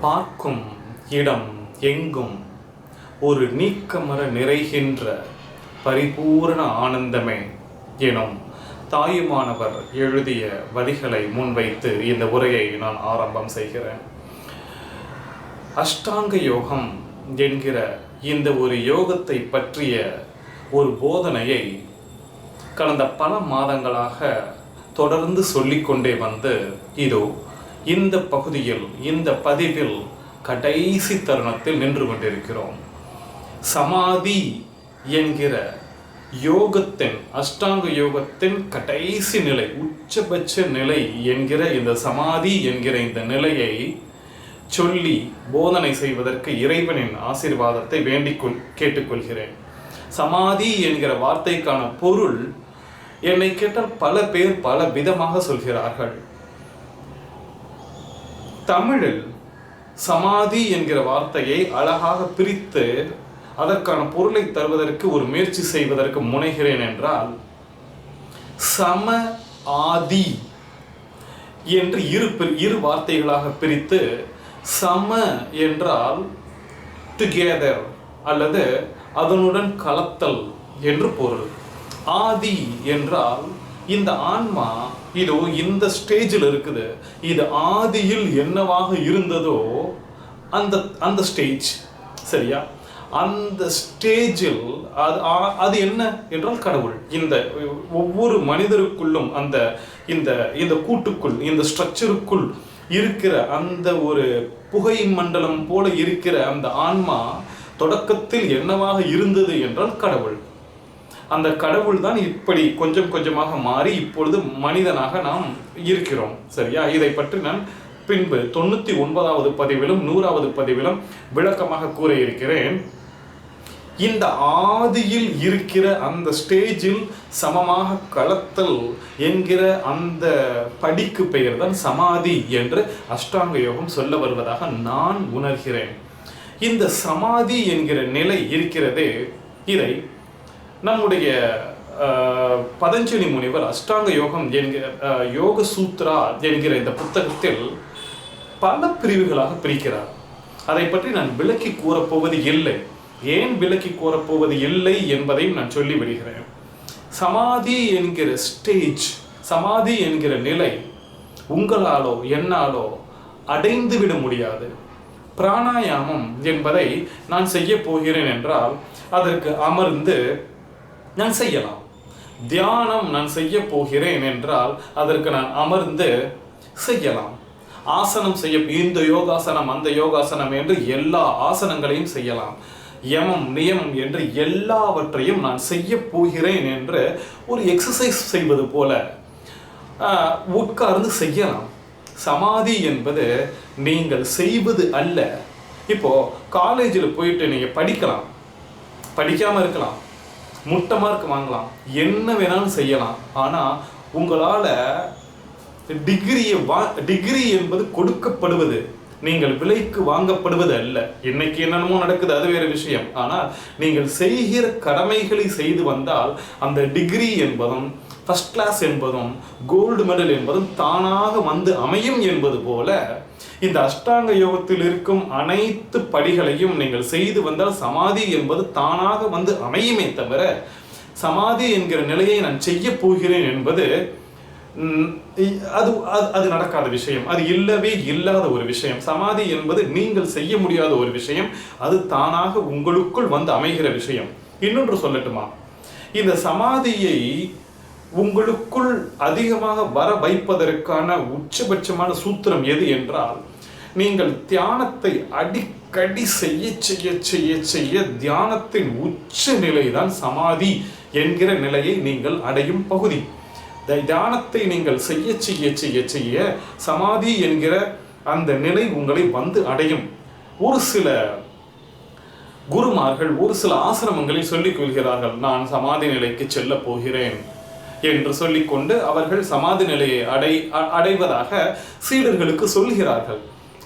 பார்க்கும் இடம் எங்கும்? ஒரு நீக்கமர நிறைகின்ற பரிபூரண ஆனந்தமே எனும் தாயுமானவர் எழுதிய வரிகளை முன்வைத்து இந்த உரையை நான் ஆரம்பம் செய்கிறேன். அஷ்டாங்க யோகம் என்கிற இந்த ஒரு யோகத்தை பற்றிய ஒரு போதனையை கடந்த பல மாதங்களாக தொடர்ந்து சொல்லிக்கொண்டே வந்து இதோ இந்த பகுதியில் இந்த பதிவில் கடைசி தருணத்தில் நின்று கொண்டிருக்கிறோம். சமாதி என்கிற யோகத்தின் அஷ்டாங்க யோகத்தின் கடைசி நிலை உச்சபட்ச நிலை என்கிற இந்த சமாதி என்கிற இந்த நிலையை சொல்லி போதனை செய்வதற்கு இறைவனின் ஆசீர்வாதத்தை வேண்டிக் கொள் கேட்டுக்கொள்கிறேன். சமாதி என்கிற வார்த்தைக்கான பொருள் என்னை கேட்டால் பல பேர் பல விதமாக சொல்கிறார்கள். தமிழில் சமாதி என்கிற வார்த்தையை அழகாக பிரித்து அதற்கான பொருளை தருவதற்கு ஒரு முயற்சி செய்வதற்கு முனைகிறேன் என்றால் சம ஆதி என்று இரு இரு வார்த்தைகளாக பிரித்து சம என்றால் டுகெதர் அல்லது அதனுடன் கலத்தல் என்று பொருள். ஆதி என்றால் இந்த ஆன்மா இதோ இந்த ஸ்டேஜில் இருக்குது. இது ஆதியில் என்னவாக இருந்ததோ அந்த அந்த ஸ்டேஜ் சரியா? அந்த ஸ்டேஜில் அது அது என்ன என்றால் கடவுள். இந்த ஒவ்வொரு மனிதருக்குள்ளும் அந்த இந்த இந்த கூட்டுக்குள் இந்த ஸ்ட்ரக்சருக்குள் இருக்கிற அந்த ஒரு புகை மண்டலம் போல இருக்கிற அந்த ஆன்மா தொடக்கத்தில் என்னவாக இருந்தது என்றால் கடவுள். அந்த கடவுள் தான் இப்படி கொஞ்சம் கொஞ்சமாக மாறி இப்பொழுது மனிதனாக நாம் இருக்கிறோம். சரியா? இதை பற்றி நான் பின்பு தொண்ணூத்தி ஒன்பதாவது பதிவிலும் நூறாவது பதிவிலும் விளக்கமாக கூற இருக்கிறேன் இந்த ஆதியில் இருக்கிற அந்த ஸ்டேஜில் சமமாக கலத்தல் என்கிற அந்த படிக்கு பெயர் தான் சமாதி என்று அஷ்டாங்க யோகம் சொல்ல வருவதாக நான் உணர்கிறேன். இந்த சமாதி என்கிற நிலை இருக்கிறதே இதை நம்முடைய பதஞ்சலி முனிவர் அஷ்டாங்க யோகம் என்கிற யோக சூத்ரா என்கிற இந்த புத்தகத்தில் பல பிரிவுகளாக பிரிக்கிறார். அதை பற்றி நான் விளக்கி கூறப்போவது இல்லை. ஏன் விளக்கி கூறப்போவது இல்லை என்பதையும் நான் சொல்லி விடுகிறேன். சமாதி என்கிற ஸ்டேஜ் சமாதி என்கிற நிலை உங்களாலோ என்னாலோ அடைந்து விட முடியாது. பிராணாயாமம் என்பதை நான் செய்ய போகிறேன் என்றால் அதற்கு அமர்ந்து நான் செய்யலாம். தியானம் நான் செய்ய போகிறேன் என்றால் அதற்கு நான் அமர்ந்து செய்யலாம். ஆசனம் செய்ய இந்த யோகாசனம் அந்த யோகாசனம் என்று எல்லா ஆசனங்களையும் செய்யலாம். யமம் நியமம் என்று எல்லாவற்றையும் நான் செய்ய போகிறேன் என்று ஒரு எக்ஸசைஸ் செய்வது போல உட்கார்ந்து செய்யலாம். சமாதி என்பது நீங்கள் செய்வது அல்ல. இப்போ காலேஜில் போயிட்டு நீங்கள் படிக்கலாம். படிக்காமல் இருக்கலாம். முட்டை மார்க் வாங்கலாம். என்ன வேணாலும் செய்யலாம். ஆனால் உங்களால் டிகிரியை வா டிகிரி என்பது கொடுக்கப்படுவது நீங்கள் விலைக்கு வாங்கப்படுவது அல்ல. இன்னைக்கு என்னென்னமோ நடக்குது அது வேறு விஷயம். ஆனால் நீங்கள் செய்கிற கடமைகளை செய்து வந்தால் அந்த டிகிரி என்பதும் ஃபர்ஸ்ட் கிளாஸ் என்பதும் கோல்டு மெடல் என்பதும் தானாக வந்து அமையும் என்பது போல இந்த அஷ்டாங்க யோகத்தில் இருக்கும் அனைத்து படிகளையும் நீங்கள் செய்து வந்தால் சமாதி என்பது தானாக வந்து அமையுமே தவிர சமாதி என்கிற நிலையை நான் செய்ய போகிறேன் என்பது அது அது- அது நடக்காத விஷயம். அது இல்லவே இல்லாத ஒரு விஷயம். சமாதி என்பது நீங்கள் செய்ய முடியாத ஒரு விஷயம். அது தானாக உங்களுக்குள் வந்து அமைகிற விஷயம். இன்னொன்று சொல்லட்டுமா? இந்த சமாதியை உங்களுக்குள் அதிகமாக வர வைப்பதற்கான உச்சபட்சமான சூத்திரம் எது என்றால் நீங்கள் தியானத்தை அடிக்கடி செய்ய செய்ய செய்ய செய்ய தியானத்தின் உச்ச நிலைதான் சமாதி என்கிற நிலையை நீங்கள் அடையும் பகுதி. த- தியானத்தை நீங்கள் செய்ய செய்ய செய்ய செய்ய சமாதி என்கிற அந்த நிலை உங்களை வந்து அடையும். ஒரு சில குருமார்கள் ஒரு சில ஆசிரமங்களில் சொல்லிக் கொள்கிறார்கள் நான் சமாதி நிலைக்கு செல்ல போகிறேன். என்று சொல்லிக்கொண்டு அவர்கள் சமாதி நிலையை அடை அ- அடைவதாக சீடர்களுக்கு சொல்கிறார்கள்.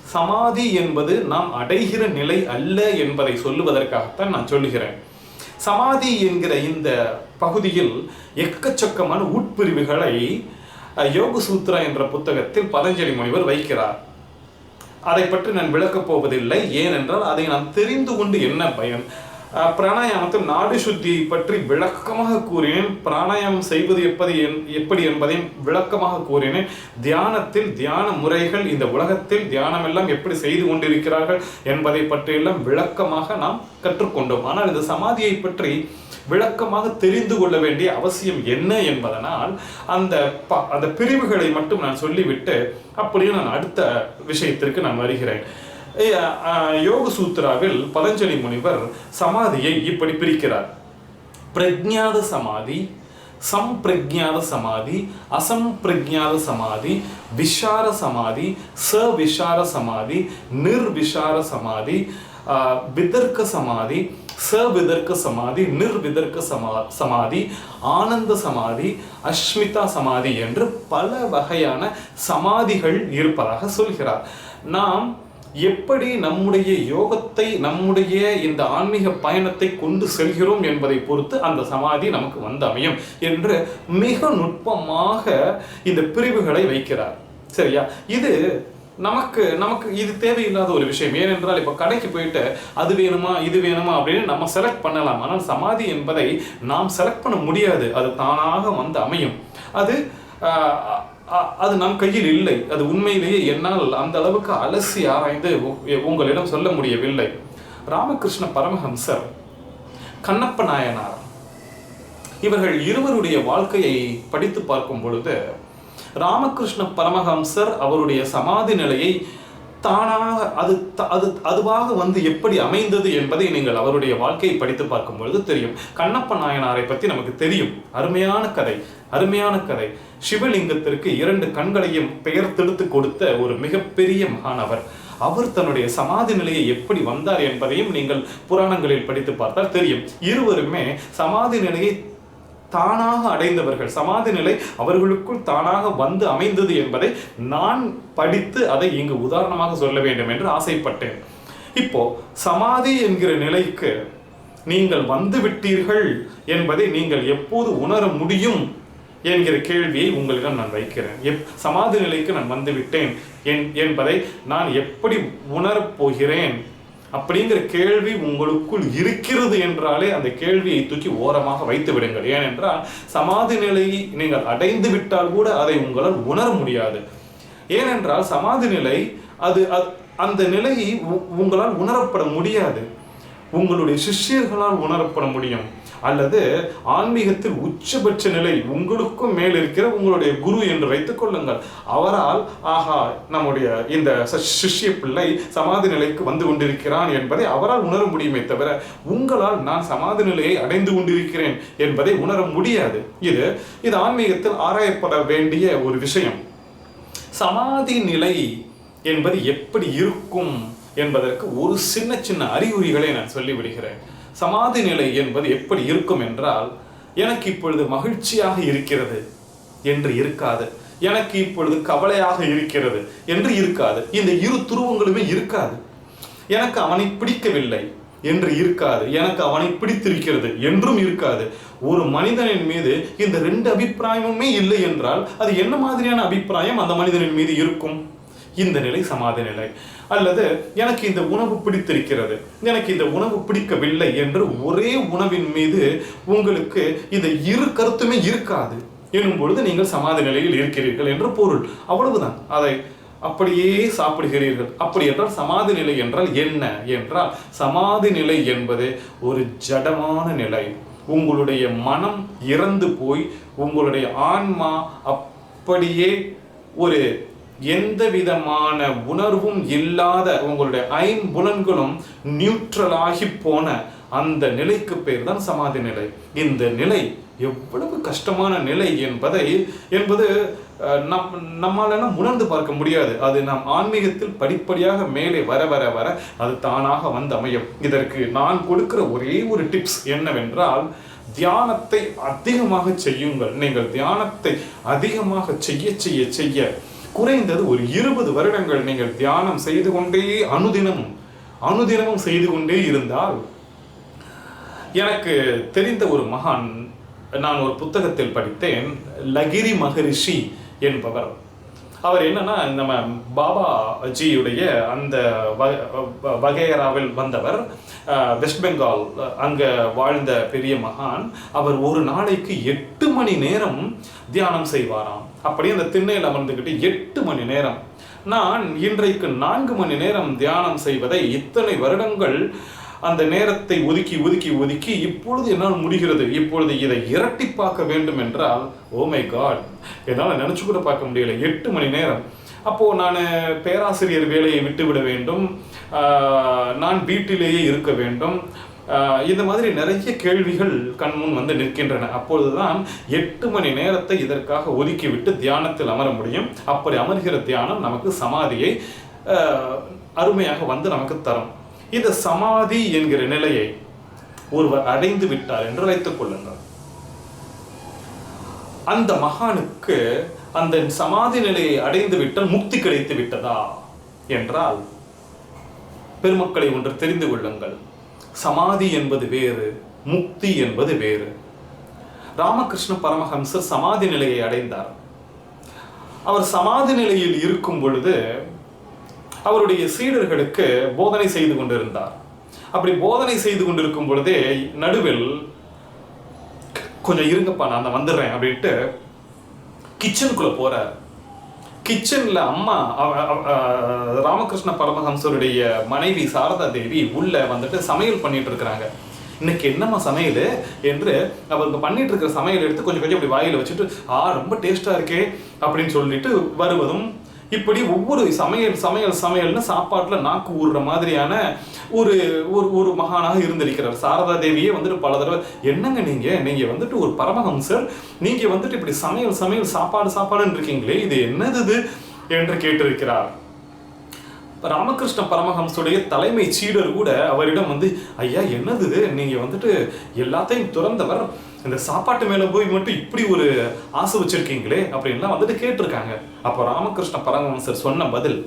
சமாதி என்பது நாம் அடைகிற நிலை அல்ல என்பதை சொல்லுவதற்காகத்தான் நான் சொல்லுகிறேன். சமாதி என்கிற இந்த பகுதியில் எக்கச்சக்கமான உட்பிரிவுகளை அஹ், யோக சூத்ரா என்ற புத்தகத்தில் பதஞ்சலி முனிவர் வைக்கிறார். அதை பற்றி நான் விளக்கப் போவதில்லை. ஏனென்றால் அதை நான் தெரிந்து கொண்டு என்ன பயன்? பிராணாயாமத்தில் நாடி சுத்தியை பற்றி விளக்கமாக கூறினேன். பிராணாயாமம் செய்வது எப்படி என்- எப்படி என்பதையும் விளக்கமாக கூறினேன். தியானத்தில் தியான முறைகள் இந்த உலகத்தில் தியானம் எல்லாம் எப்படி செய்து கொண்டிருக்கிறார்கள் என்பதை பற்றியெல்லாம் விளக்கமாக நாம் கற்றுக்கொண்டோம். ஆனால் இந்த சமாதியை பற்றி விளக்கமாக தெரிந்து கொள்ள வேண்டிய அவசியம் என்ன என்பதனால் அந்த ப- அந்த பிரிவுகளை மட்டும் நான் சொல்லிவிட்டு அப்படியே நான் அடுத்த விஷயத்திற்கு நான் வருகிறேன். யோக சூத்ராவில் பதஞ்சலி முனிவர் சமாதியை இப்படி பிரிக்கிறார். பிரஜாத சமாதி சம்பிரஜாத சமாதி அசம்பிரஜாத சமாதி விஷார சமாதி சவிஷார சமாதி நிர்விஷார சமாதி விதர்க்க சமாதி சவிதர்க்க சமாதி நிர்விதர்க்க சமா சமாதி ஆனந்த சமாதி அஸ்மிதா சமாதி என்று பல வகையான சமாதிகள் இருப்பதாக சொல்கிறார். நாம் எப்படி நம்முடைய யோகத்தை நம்முடைய இந்த ஆன்மீக பயணத்தை கொண்டு செல்கிறோம் என்பதை பொறுத்து அந்த சமாதி நமக்கு வந்து அமையும் என்று மிக நுட்பமாக இந்த பிரிவுகளை வைக்கிறார். சரியா? இது நமக்கு நமக்கு இது தேவையில்லாத ஒரு விஷயம். ஏனென்றால் இப்போ கடைக்கு போயிட்டு அது வேணுமா இது வேணுமா அப்படின்னு நம்ம செலக்ட் பண்ணலாம். ஆனால் சமாதி என்பதை நாம் செலக்ட் பண்ண முடியாது. அது தானாக வந்து அமையும். அது அது நம் கையில் இல்லை. அது உண்மையிலேயே என்னால் அந்த அளவுக்கு அலசி ஆராய்ந்து உ- உங்களிடம் சொல்ல முடியவில்லை. ராமகிருஷ்ண பரமஹம்சர் கண்ணப்ப நாயனார் இவர்கள் இருவருடைய வாழ்க்கையை படித்து பார்க்கும் பொழுது ராமகிருஷ்ண பரமஹம்சர் அவருடைய சமாதி நிலையை தானாக அது த- அது அதுவாக வந்து எப்படி அமைந்தது என்பதை நீங்கள் அவருடைய வாழ்க்கையை படித்து பார்க்கும் பொழுது தெரியும். கண்ணப்ப நாயனாரை பற்றி நமக்கு தெரியும். அருமையான கதை. அருமையான கதை. சிவலிங்கத்திற்கு இரண்டு கண்களையும் பெயர்த்தெடுத்து கொடுத்த ஒரு மிகப்பெரிய மகானவர் அவர். தன்னுடைய சமாதி நிலையை எப்படி வந்தார் என்பதையும் நீங்கள் புராணங்களில் படித்து பார்த்தால் தெரியும். இருவருமே சமாதி நிலையை தானாக அடைந்தவர்கள். சமாதி நிலை அவர்களுக்குள் தானாக வந்து அமைந்தது என்பதை நான் படித்து அதை இங்கு உதாரணமாக சொல்ல வேண்டும் என்று ஆசைப்பட்டேன். இப்போ சமாதி என்கிற நிலைக்கு நீங்கள் வந்து விட்டீர்கள் என்பதை நீங்கள் எப்போது உணர முடியும்? என்கிற கேள்வியை உங்களிடம் நான் வைக்கிறேன். எப் சமாதி நிலைக்கு நான் வந்துவிட்டேன் என் என்பதை நான் எப்படி உணரப் போகிறேன்? அப்படிங்கிற கேள்வி உங்களுக்குள் இருக்கிறது என்றாலே அந்த கேள்வியை தூக்கி ஓரமாக வைத்து விடுங்கள். ஏனென்றால் சமாதி நிலையை நீங்கள் அடைந்து விட்டால் கூட அதை உங்களால் உணர முடியாது. ஏனென்றால் சமாதி நிலை அது அ- அந்த நிலையை உ- உங்களால் உணரப்பட முடியாது. உங்களுடைய சிஷ்யர்களால் உணரப்பட முடியும். அல்லது ஆன்மீகத்தில் உச்சபட்ச நிலை உங்களுக்கும் மேல் இருக்கிற உங்களுடைய குரு என்று வைத்துக் கொள்ளுங்கள். அவரால் ஆஹா நம்முடைய இந்த சிஷ்ய பிள்ளை சமாதி நிலைக்கு வந்து கொண்டிருக்கிறான் என்பதை அவரால் உணர முடியுமே தவிர உங்களால் நான் சமாதி நிலையை அடைந்து கொண்டிருக்கிறேன் என்பதை உணர முடியாது. இது இது ஆன்மீகத்தில் ஆராயப்பட வேண்டிய ஒரு விஷயம். சமாதி நிலை என்பது எப்படி இருக்கும் என்பதற்கு ஒரு சின்ன சின்ன அறிகுறிகளை நான் சொல்லிவிடுகிறேன். சமாதி நிலை என்பது எப்படி இருக்கும் என்றால் எனக்கு இப்பொழுது மகிழ்ச்சியாக இருக்கிறது என்று இருக்காது. எனக்கு இப்பொழுது கவலையாக இருக்கிறது என்று இருக்காது. இந்த இரு துருவங்களுமே இருக்காது. எனக்கு அவனை பிடிக்கவில்லை என்று இருக்காது. எனக்கு அவனை பிடித்திருக்கிறது என்றும் இருக்காது. ஒரு மனிதனின் மீது இந்த ரெண்டு அபிப்பிராயமுமே இல்லை என்றால் அது என்ன மாதிரியான அபிப்பிராயம் அந்த மனிதனின் மீது இருக்கும்? இந்த நிலை சமாதி நிலை. அல்லது எனக்கு இந்த உணவு பிடித்திருக்கிறது எனக்கு இந்த உணவு பிடிக்கவில்லை என்று ஒரே உணவின் மீது உங்களுக்கு இந்த இரு கருத்துமே இருக்காது. எனும் பொழுது நீங்கள் சமாதி நிலையில் இருக்கிறீர்கள் என்று பொருள். அவ்வளவுதான். அதை அப்படியே சாப்பிடுகிறீர்கள். அப்படி என்றால் சமாதி நிலை என்றால் என்ன? என்றால் சமாதி நிலை என்பது ஒரு ஜடமான நிலை. உங்களுடைய மனம் இறந்து போய் உங்களுடைய ஆன்மா அப்படியே ஒரு எந்த விதமான உணர்வும் இல்லாத உங்களுடைய ஐம்புலன்களும் நியூட்ரலாகி போன அந்த நிலைக்கு பேர் தான் சமாதி நிலை. இந்த நிலை எவ்வளவு கஷ்டமான நிலை என்பதை என்பது நம் நம்மாலெல்லாம் உணர்ந்து பார்க்க முடியாது. அது நம் ஆன்மீகத்தில் படிப்படியாக மேலே வர வர வர அது தானாக வந்து அமையும். இதற்கு நான் கொடுக்கிற ஒரே ஒரு டிப்ஸ் என்னவென்றால் தியானத்தை அதிகமாக செய்யுங்கள். நீங்கள் தியானத்தை அதிகமாக செய்ய செய்ய செய்ய குறைந்தது ஒரு இருபது வருடங்கள் நீங்கள் தியானம் செய்து கொண்டே அனுதினமும் அனுதினமும் செய்து கொண்டே இருந்தால் எனக்கு தெரிந்த ஒரு மகான் நான் ஒரு புத்தகத்தில் படித்தேன் லகிரி மகரிஷி என்பவர். அவர் என்னன்னா நம்ம பாபாஜியுடைய அந்த வகையராவில் வந்தவர். வெஸ்ட் பெங்கால் அங்கே அங்க வாழ்ந்த பெரிய மகான். அவர் ஒரு நாளைக்கு எட்டு மணி நேரம் தியானம் செய்வாராம். அப்படியே அந்த திண்ணையில் அமர்ந்துக்கிட்டு எட்டு மணி நேரம். நான் இன்றைக்கு நான்கு மணி நேரம் தியானம் செய்வதை இத்தனை வருடங்கள் அந்த நேரத்தை ஒதுக்கி ஒதுக்கி ஒதுக்கி இப்பொழுது என்னால் முடிகிறது. இப்பொழுது இதை இரட்டிப்பாக்க வேண்டும் என்றால் ஓ மை காட் என்னால் நினச்சி கூட பார்க்க முடியல. எட்டு மணி நேரம். அப்போது நான் பேராசிரியர் வேலையை விட்டுவிட வேண்டும். நான் வீட்டிலேயே இருக்க வேண்டும். இந்த மாதிரி நிறைய கேள்விகள் கண்முன் வந்து நிற்கின்றன. அப்பொழுதுதான் எட்டு மணி நேரத்தை இதற்காக ஒதுக்கிவிட்டு தியானத்தில் அமர முடியும். அப்படி அமர்கிற தியானம் நமக்கு சமாதியை அருமையாக வந்து நமக்கு தரும். இந்த சமாதி என்கிற நிலையை ஒருவர் அடைந்து விட்டார் என்று வைத்துக் கொள்ளுங்கள். அந்த மகானுக்கு அந்த சமாதி நிலையை அடைந்து விட்டால் முக்தி கிடைத்து விட்டதா? என்றால் பெருமக்களை ஒன்று தெரிந்து கொள்ளுங்கள். சமாதி என்பது வேறு முக்தி என்பது வேறு. ராமகிருஷ்ண பரமஹம்சர் சமாதி நிலையை அடைந்தார். அவர் சமாதி நிலையில் இருக்கும் பொழுது அவருடைய சீடர்களுக்கு போதனை செய்து கொண்டிருந்தார். அப்படி போதனை செய்து கொண்டிருக்கும் பொழுதே நடுவில் கொஞ்சம் இருங்கப்பா நான் வந்துடுறேன் அப்படின்ட்டு கிச்சனுக்குள்ளே போகிறார் கிச்சன்ல அம்மா அவ- ராமகிருஷ்ண பரமஹம்சருடைய மனைவி சாரதா தேவி உள்ள வந்துட்டு சமையல் பண்ணிட்டு இருக்கிறாங்க. இன்னைக்கு என்னம்மா சமையல்? என்று அவங்க பண்ணிட்டு இருக்கிற சமையல் எடுத்து கொஞ்சம் கொஞ்சம் அப்படி வாயில வச்சுட்டு ஆ ரொம்ப டேஸ்டா இருக்கே அப்படின்னு சொல்லிட்டு வருவதும் இப்படி ஒவ்வொரு சமையல் சமையல் சமையல்னு சாப்பாட்டில் நாக்கு ஊறுற மாதிரியான ஒரு ஒரு ஒரு மகானாக இருந்திருக்கிறார். சாரதா தேவியே வந்துட்டு பல தடவை என்னங்க நீங்கள் நீங்கள் வந்துட்டு ஒரு பரமஹம்சர் நீங்கள் வந்துட்டு இப்படி சமையல் சமையல் சாப்பாடு சாப்பாடுன்னு இருக்கீங்களே. இது என்னது இது என்று கேட்டிருக்கிறார். ராமகிருஷ்ண பரமஹம்சுடைய தலைமை சீடர் கூட அவரிடம் வந்து ஐயா என்னது இது வந்துட்டு எல்லாத்தையும் துறந்தவர் இந்த சாப்பாட்டு மேல போய் மட்டும் இப்படி ஒரு ஆசை வச்சிருக்கீங்களே அப்படின்லாம் வந்துட்டு கேட்டிருக்காங்க. அப்போ ராமகிருஷ்ண பரமஹம்சர் சொன்ன பதில்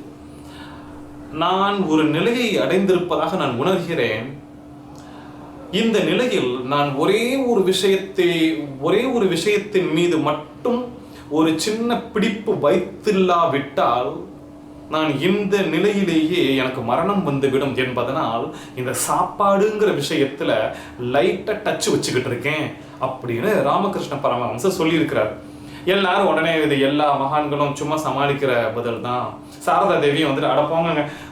நான் ஒரு நிலையை அடைந்திருப்பதாக நான் உணர்கிறேன். இந்த நிலையில் நான் ஒரே ஒரு விஷயத்தை ஒரே ஒரு விஷயத்தின் மீது மட்டும் ஒரு சின்ன பிடிப்பு வைத்தில்லாவிட்டால் நான் இந்த நிலையிலேயே எனக்கு மரணம் வந்துவிடும் என்பதனால் இந்த சாப்பாடுங்கிற விஷயத்துல லைட்டை டச் வச்சுக்கிட்டு இருக்கேன் அப்படின்னு ராமகிருஷ்ண பரமஹம்சர் சொல்லியிருக்கிறார். எல்லாரும் உடனே இது எல்லா மகான்களும் சும்மா சமாளிக்கிற பதில் தான். சாரதா தேவியும் வந்துட்டு அட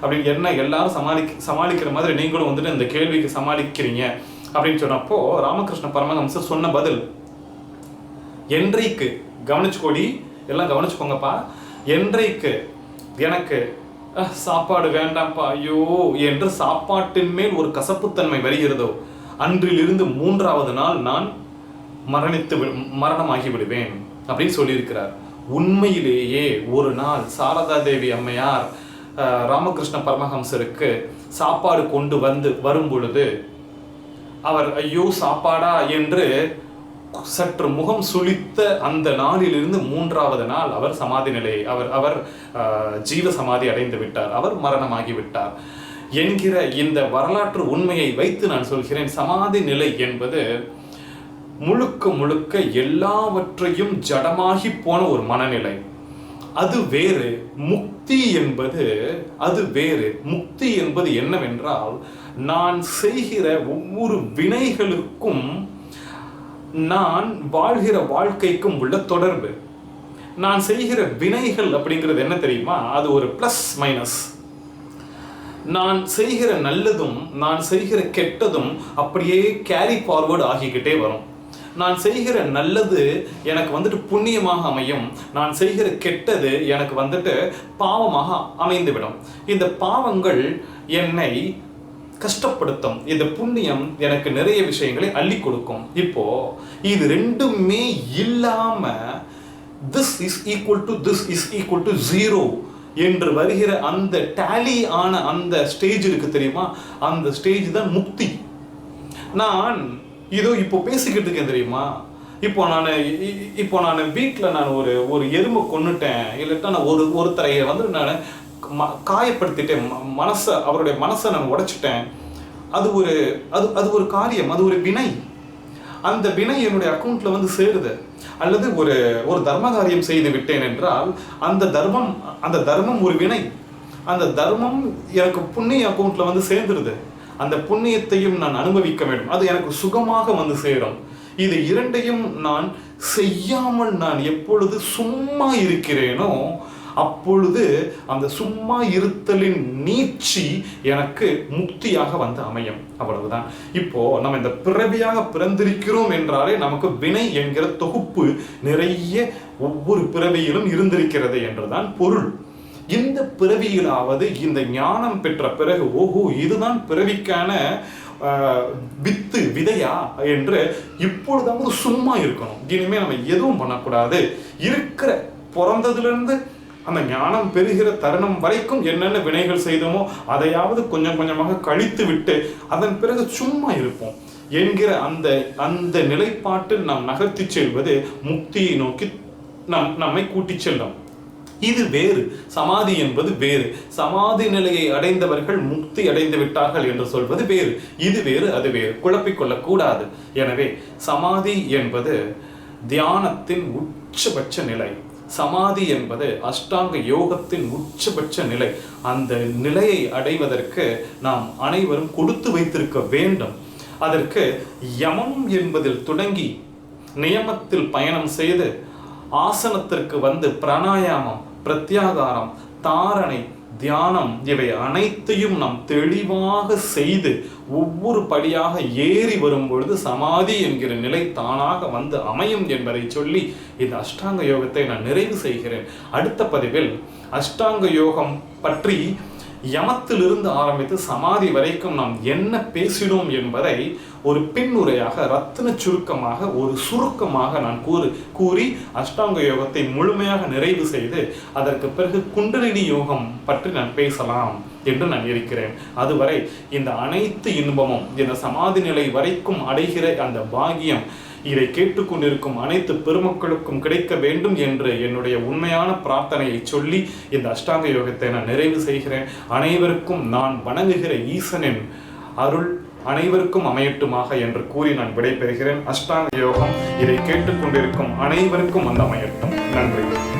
அப்படின்னு என்ன எல்லாரும் சமாளி சமாளிக்கிற மாதிரி நீங்களும் வந்துட்டு இந்த கேள்விக்கு சமாளிக்கிறீங்க அப்படின்னு சொன்னப்போ ராமகிருஷ்ண பரமஹம்சர் சொன்ன பதில் என்றைக்கு? கவனிச்சுக்கோடி எல்லாம் கவனிச்சுக்கோங்கப்பா. என்றைக்கு? எனக்கு சாப்பாடு வேண்டாம்ப்பா ஐயோ என்று சாப்பாட்டின் மேல் ஒரு கசப்புத்தன்மை வருகிறதோ அன்றிலிருந்து மூன்றாவது நாள் நான் மரணித்து வி- மரணமாகி விடுவேன் அப்படின்னு சொல்லியிருக்கிறார். உண்மையிலேயே ஒரு நாள் சாரதா தேவி அம்மையார் ராமகிருஷ்ண பரமஹம்சருக்கு சாப்பாடு கொண்டு வந்து வரும் பொழுது அவர் ஐயோ சாப்பாடா? என்று சற்று முகம் சுளித்த அந்த நாளிலிருந்து மூன்றாவது நாள் அவர் சமாதி நிலை அவர் அவர் ஜீவ சமாதி அடைந்து விட்டார். அவர் மரணமாகி விட்டார். என்கிற இந்த வரலாற்று உண்மையை வைத்து நான் சொல்கிறேன். சமாதி நிலை என்பது முழுக்க முழுக்க எல்லாவற்றையும் ஜடமாகி போன ஒரு மனநிலை. அது வேறு முக்தி என்பது அது வேறு முக்தி என்பது என்னவென்றால் நான் செய்கிற ஒவ்வொரு வினைகளுக்கும் நான் வாழ்கிற வாழ்க்கைக்கும் உள்ள தொடர்பு. நான் செய்கிற வினைகள் அப்படிங்கிறது என்ன தெரியுமா? அது ஒரு ப்ளஸ் மைனஸ் நான் செய்கிற நல்லதும் நான் செய்கிற கெட்டதும் அப்படியே கேரி ஃபார்வர்டு ஆகிக்கிட்டே வரும். நான் செய்கிற நல்லது எனக்கு வந்துட்டு புண்ணியமாக அமையும். நான் செய்கிற கெட்டது எனக்கு வந்துட்டு பாவமாக அமைந்துவிடும். இந்த பாவங்கள் என்னை கஷ்டப்படுத்தும். இந்த புண்ணியம் எனக்கு நிறைய விஷயங்களை அள்ளி கொடுக்கும். இப்போ இது ரெண்டுமே இல்லாம this is equal to this is equal to zero என்று வருகிற அந்த டேலி ஆன அந்த ஸ்டேஜ் இருக்கு தெரியுமா? அந்த ஸ்டேஜ் தான் முக்தி. நான் இதோ இப்போ பேசிக்கிட்டு இருக்கேன் தெரியுமா? இப்போ நான் இப்போ நான் வீட்டில் நான் ஒரு ஒரு எறும்பை கொன்னுட்டேன். இல்லாட்டா நான் ஒரு ஒருத்தரையை வந்து நான் ம- காயப்படுத்திட்டேன். ம- மனசை அவருடைய மனசை நான் உடைச்சிட்டேன். அது ஒரு அது அது ஒரு காரியம் அது ஒரு வினை. அந்த வினை என்னுடைய அக்கௌண்ட்ல வந்து சேருது. அல்லது ஒரு ஒரு தர்ம காரியம் செய்து விட்டேன் என்றால் அந்த தர்மம் அந்த தர்மம் ஒரு வினை. அந்த தர்மம் எனக்கு புண்ணிய அக்கௌண்ட்ல வந்து சேர்ந்துருது. அந்த புண்ணியத்தையும் நான் அனுபவிக்க வேண்டும். அது எனக்கு சுகமாக வந்து சேரும். இது இரண்டையும் நான் செய்யாமல் நான் எப்பொழுது சும்மா இருக்கிறேனோ அப்பொழுது அந்த சும்மா இருத்தலின் நீச்சி எனக்கு முக்தியாக வந்து அமையும். அவ்வளவுதான். இப்போ நம்ம இந்த பிறவியாக பிறந்திருக்கிறோம் என்றாலே நமக்கு வினை என்கிற தொகுப்பு நிறைய ஒவ்வொரு பிறவியிலும் இருந்திருக்கிறது என்றுதான் பொருள். இந்த பிறவியிலாவது இந்த ஞானம் பெற்ற பிறகு ஓஹோ இதுதான் பிறவிக்கான வித்து விதையா என்று இப்பொழுதாவது சும்மா இருக்கணும். இனிமே நம்ம எதுவும் பண்ணக்கூடாது. இருக்கிற பிறந்ததுலேருந்து அந்த ஞானம் பெறுகிற தருணம் வரைக்கும் என்னென்ன வினைகள் செய்தோமோ அதையாவது கொஞ்சம் கொஞ்சமாக கழித்து விட்டு அதன் பிறகு சும்மா இருப்போம் என்கிற அந்த அந்த நிலைப்பாட்டில் நாம் நகர்த்தி செல்வது முக்தியை நோக்கி நம் நம்மை கூட்டிச் செல்லும். இது வேறு. சமாதி என்பது வேறு. சமாதி நிலையை அடைந்தவர்கள் முக்தி அடைந்து விட்டார்கள் என்று சொல்வது வேறு. இது வேறு அது வேறு. குழப்பிக்கொள்ளக்கூடாது எனவே சமாதி என்பது தியானத்தின் உச்சபட்ச நிலை. சமாதி என்பது அஷ்டாங்க யோகத்தின் உச்சபட்ச நிலை. அந்த நிலையை அடைவதற்கு நாம் அனைவரும் கொடுத்து வைத்திருக்க வேண்டும். அதற்கு யமம் என்பதில் தொடங்கி நியமத்தில் பயணம் செய்து ஆசனத்திற்கு வந்து பிராணாயாமம் பிரத்யாகாரம் தாரணை தியானம் இவை அனைத்தையும் நாம் தெளிவாக செய்து ஒவ்வொரு படியாக ஏறி வரும் பொழுது சமாதி என்கிற நிலை தானாக வந்து அமையும் என்பதை சொல்லி இந்த அஷ்டாங்க யோகத்தை நான் நிறைவு செய்கிறேன். அடுத்த பதிவில் அஷ்டாங்க யோகம் பற்றி யமத்திலிருந்து ஆரம்பித்து சமாதி வரைக்கும் நாம் என்ன பேசினோம் என்பதை ஒரு பின்னுரையாக ரத்தின சுருக்கமாக ஒரு சுருக்கமாக நான் கூறு கூறி அஷ்டாங்க யோகத்தை முழுமையாக நிறைவு செய்து அதற்கு பிறகு குண்டலினி யோகம் பற்றி நான் பேசலாம் என்று நான் இருக்கிறேன். அதுவரை இந்த அனைத்து இன்பமும் இந்த சமாதி நிலை வரைக்கும் அடைகிற அந்த பாகியம் இதை கேட்டுக்கொண்டிருக்கும் அனைத்து பெருமக்களுக்கும் கிடைக்க வேண்டும் என்று என்னுடைய உண்மையான பிரார்த்தனையை சொல்லி இந்த அஷ்டாங்க யோகத்தை நான் நிறைவு செய்கிறேன். அனைவருக்கும் நான் வணங்குகிற ஈசனின் அருள் அனைவருக்கும் அமையட்டுமாக என்று கூறி நான் விடைபெறுகிறேன். அஷ்டாங்க யோகம் இதை கேட்டுக்கொண்டிருக்கும் அனைவருக்கும் அந்த அமையட்டும் நன்றி.